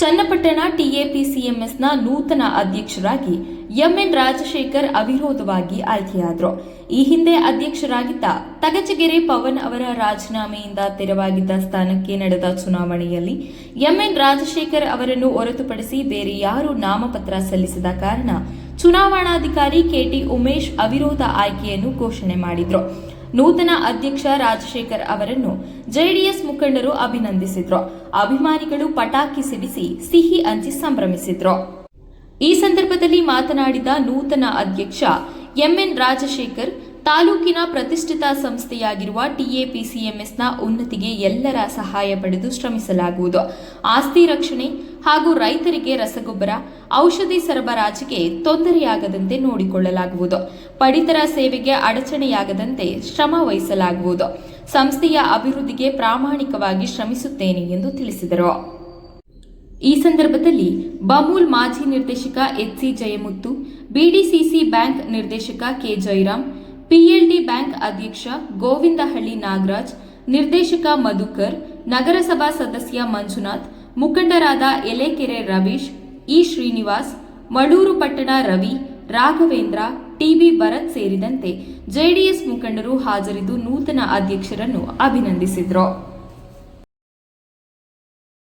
ಚನ್ನಪಟ್ಟಣ ಟಿಎಪಿಸಿಎಂಎಸ್ನ ನೂತನ ಅಧ್ಯಕ್ಷರಾಗಿ ಎಂಎನ್ ರಾಜಶೇಖರ್ ಅವಿರೋಧವಾಗಿ ಆಯ್ಕೆಯಾದರು. ಈ ಹಿಂದೆ ಅಧ್ಯಕ್ಷರಾಗಿದ್ದ ತಗಚಗೆರೆ ಪವನ್ ಅವರ ರಾಜೀನಾಮೆಯಿಂದ ತೆರವಾಗಿದ್ದ ಸ್ಥಾನಕ್ಕೆ ನಡೆದ ಚುನಾವಣೆಯಲ್ಲಿ ಎಂಎನ್ ರಾಜಶೇಖರ್ ಅವರನ್ನು ಹೊರತುಪಡಿಸಿ ಬೇರೆ ಯಾರು ನಾಮಪತ್ರ ಸಲ್ಲಿಸದ ಕಾರಣ ಚುನಾವಣಾಧಿಕಾರಿ ಕೆಟಿ ಉಮೇಶ್ ಅವಿರೋಧ ಆಯ್ಕೆಯನ್ನು ಘೋಷಣೆ ಮಾಡಿದ್ರು. ನೂತನ ಅಧ್ಯಕ್ಷ ರಾಜಶೇಖರ್ ಅವರನ್ನು ಜೆಡಿಎಸ್ ಮುಖಂಡರು ಅಭಿನಂದಿಸಿದ್ರು. ಅಭಿಮಾನಿಗಳು ಪಟಾಕಿ ಸಿಡಿಸಿ ಸಿಹಿ ಹಂಚಿ ಸಂಭ್ರಮಿಸಿದ್ರು. ಈ ಸಂದರ್ಭದಲ್ಲಿ ಮಾತನಾಡಿದ ನೂತನ ಅಧ್ಯಕ್ಷ ಎಂಎನ್ ರಾಜಶೇಖರ್ ತಾಲೂಕಿನ ಪ್ರತಿಷ್ಠಿತ ಸಂಸ್ಥೆಯಾಗಿರುವ ಟಿಎಪಿಸಿಎಂಎಸ್ನ ಉನ್ನತಿಗೆ ಎಲ್ಲರ ಸಹಾಯ ಪಡೆದು ಶ್ರಮಿಸಲಾಗುವುದು. ಆಸ್ತಿ ರಕ್ಷಣೆ ಹಾಗೂ ರೈತರಿಗೆ ರಸಗೊಬ್ಬರ, ಔಷಧಿ ಸರಬರಾಜಿಗೆ ತೊಂದರೆಯಾಗದಂತೆ ನೋಡಿಕೊಳ್ಳಲಾಗುವುದು. ಪಡಿತರ ಸೇವೆಗೆ ಅಡಚಣೆಯಾಗದಂತೆ ಶ್ರಮ ವಹಿಸಲಾಗುವುದು. ಸಂಸ್ಥೆಯ ಅಭಿವೃದ್ಧಿಗೆ ಪ್ರಾಮಾಣಿಕವಾಗಿ ಶ್ರಮಿಸುತ್ತೇನೆ ಎಂದು ತಿಳಿಸಿದರು. ಈ ಸಂದರ್ಭದಲ್ಲಿ ಬಮೂಲ್ ಮಾಜಿ ನಿರ್ದೇಶಕ ಎಚ್ಸಿ ಜಯಮುತ್ತು, ಬಿಡಿಸಿಸಿ ಬ್ಯಾಂಕ್ ನಿರ್ದೇಶಕ ಕೆ ಜಯರಾಮ್ ಪಿಎಲ್ಡಿ ಬ್ಯಾಂಕ್ ಅಧ್ಯಕ್ಷ ಗೋವಿಂದಹಳ್ಳಿ ನಾಗರಾಜ್, ನಿರ್ದೇಶಕ ಮಧುಕರ್, ನಗರಸಭಾ ಸದಸ್ಯ ಮಂಜುನಾಥ್, ಮುಖಂಡರಾದ Elekere Ravish, E Srinivas Malurpattana Ravi, Raghavendra TB Bharat ಸೇರಿದಂತೆ ಜೆಡಿಎಸ್ ಮುಖಂಡರು ಹಾಜರಿದ್ದು ನೂತನ ಅಧ್ಯಕ್ಷರನ್ನು ಅಭಿನಂದಿಸಿದರು.